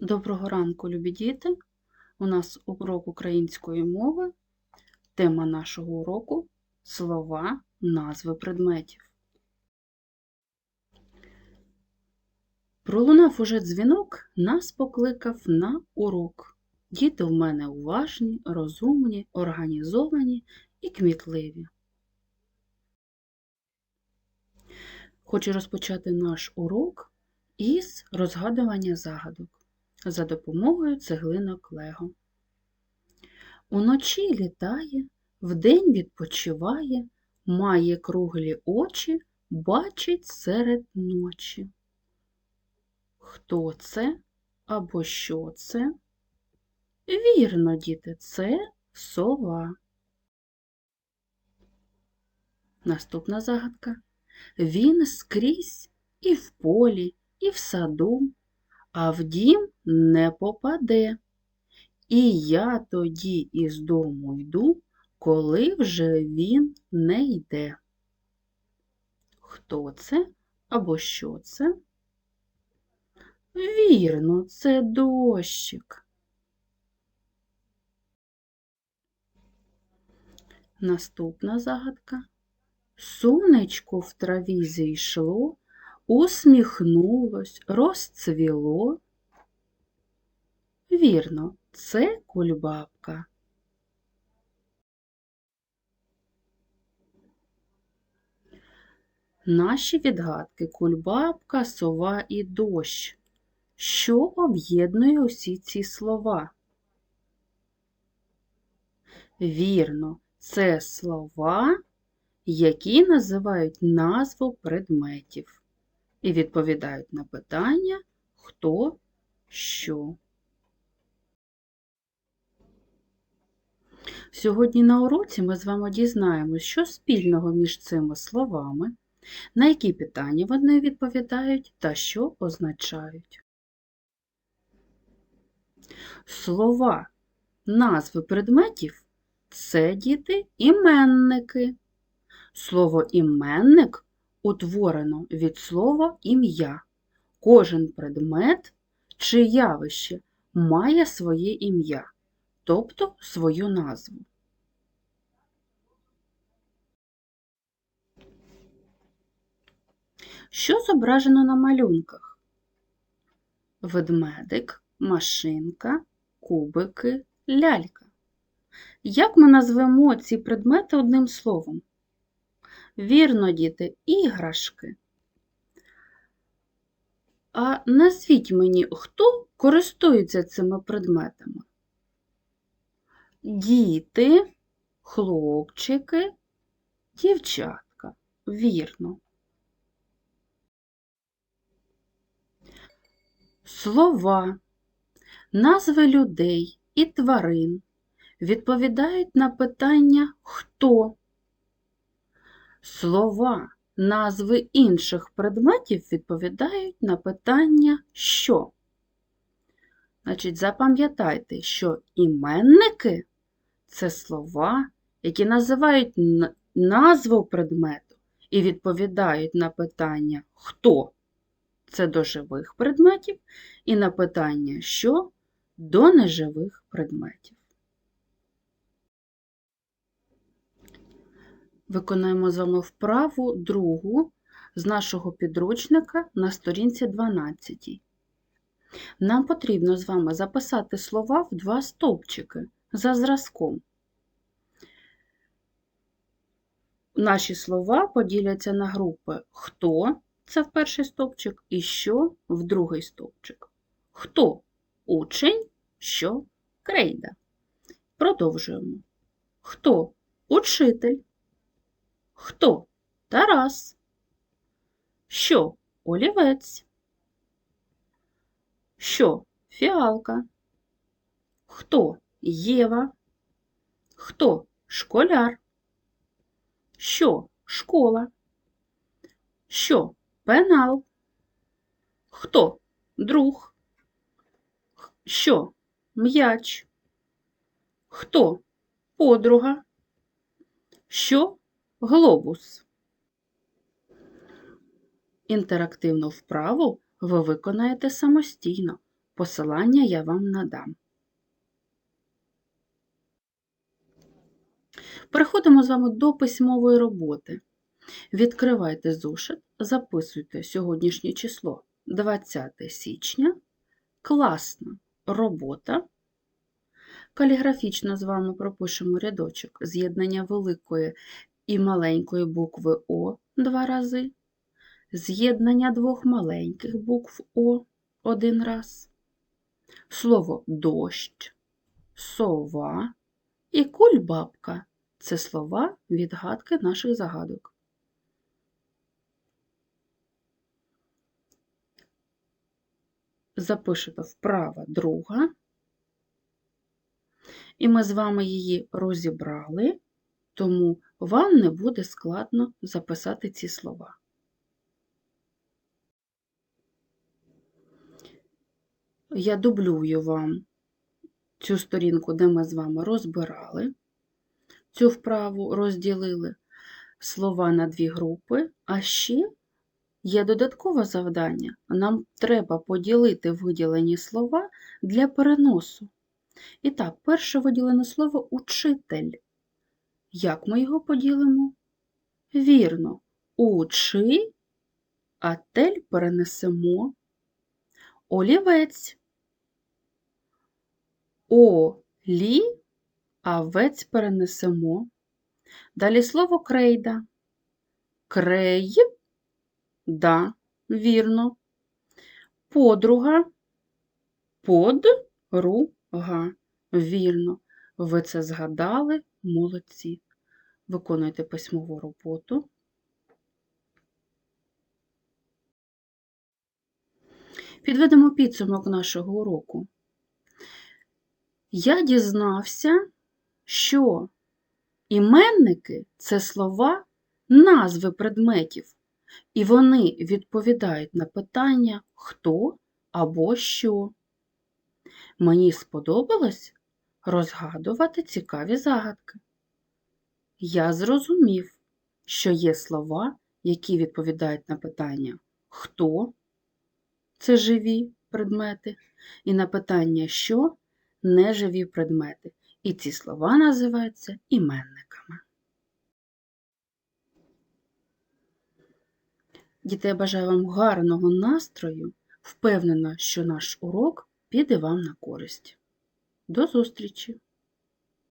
Доброго ранку, любі діти! У нас урок української мови. Тема нашого уроку слова, назви предметів. Пролунав уже дзвінок, нас покликав на урок. Діти в мене уважні, розумні, організовані і кмітливі. Хочу розпочати наш урок із розгадування загадок за допомогою цеглинок Лего. Уночі літає, вдень відпочиває, має круглі очі, бачить серед ночі. Хто це або що це? Вірно, діти, це сова. Наступна загадка. Він скрізь і в полі, і в саду, а в дім не попаде. І я тоді із дому йду, коли вже він не йде. Хто це або що це? Вірно, це дощик. Наступна загадка. Сонечко в траві зійшло, усміхнулось, розцвіло. Вірно, це кульбабка. Наші відгадки кульбабка, сова і дощ. Що об'єднує усі ці слова? Вірно, це слова, які називають назву предметів і відповідають на питання хто, що. Сьогодні на уроці ми з вами дізнаємося, що спільного між цими словами, на які питання вони відповідають та що означають. Слова, назви предметів це діти іменники. Слово іменник утворено від слова ім'я. Кожен предмет чи явище має своє ім'я, тобто свою назву. Що зображено на малюнках? Ведмедик, машинка, кубики, лялька. Як ми назвемо ці предмети одним словом? Вірно, діти, іграшки. А назвіть мені, хто користується цими предметами? Діти, хлопчики, дівчатка. Вірно. Слова, назви людей і тварин відповідають на питання хто. Слова, назви інших предметів відповідають на питання що. Значить, запам'ятайте, що іменники це слова, які називають назву предмету і відповідають на питання хто це до живих предметів, і на питання що до неживих предметів. Виконаємо з вами вправу другу з нашого підручника на сторінці 12. Нам потрібно з вами записати слова в два стовпчики за зразком. Наші слова поділяться на групи хто це в перший стовпчик, і що в другий стовпчик. Хто учень, що крейда. Продовжуємо. Хто учитель? Хто Тарас? Що олівець? Що фіалка? Хто Єва? Хто школяр? Що школа? Що пенал? Хто друг? Що м'яч? Хто подруга? Що глобус? Інтерактивну вправу ви виконаєте самостійно. Посилання я вам надам. Переходимо з вами до письмової роботи. Відкривайте зошит, записуйте сьогоднішнє число 20 січня. Класна робота. Каліграфічно з вами пропишемо рядочок з'єднання великої і маленької букви О два рази, з'єднання двох маленьких букв О один раз, слово дощ, сова і кульбабка це слова відгадки наших загадок. Запишете вправа друга, і ми з вами її розібрали, тому вам не буде складно записати ці слова. Я дублюю вам цю сторінку, де ми з вами розбирали цю вправу, розділили слова на дві групи, а ще є додаткове завдання. Нам треба поділити виділені слова для переносу. І так, перше виділене слово учитель. Як ми його поділимо? Вірно, учи, а тель перенесемо олівець. Олі, а вець перенесемо. Далі слово крейда. Крей, да, вірно. Подруга, подруга, вірно. Ви це згадали, молодці. Виконуйте письмову роботу. Підведемо підсумок нашого уроку. Я дізнався, що іменники це слова, назви предметів, і вони відповідають на питання хто або що. Мені сподобалось розгадувати цікаві загадки. Я зрозумів, що є слова, які відповідають на питання хто це живі предмети, і на питання що неживі предмети. І ці слова називаються іменниками. Діти, я бажаю вам гарного настрою, впевнена, що наш урок піде вам на користь. До зустрічі!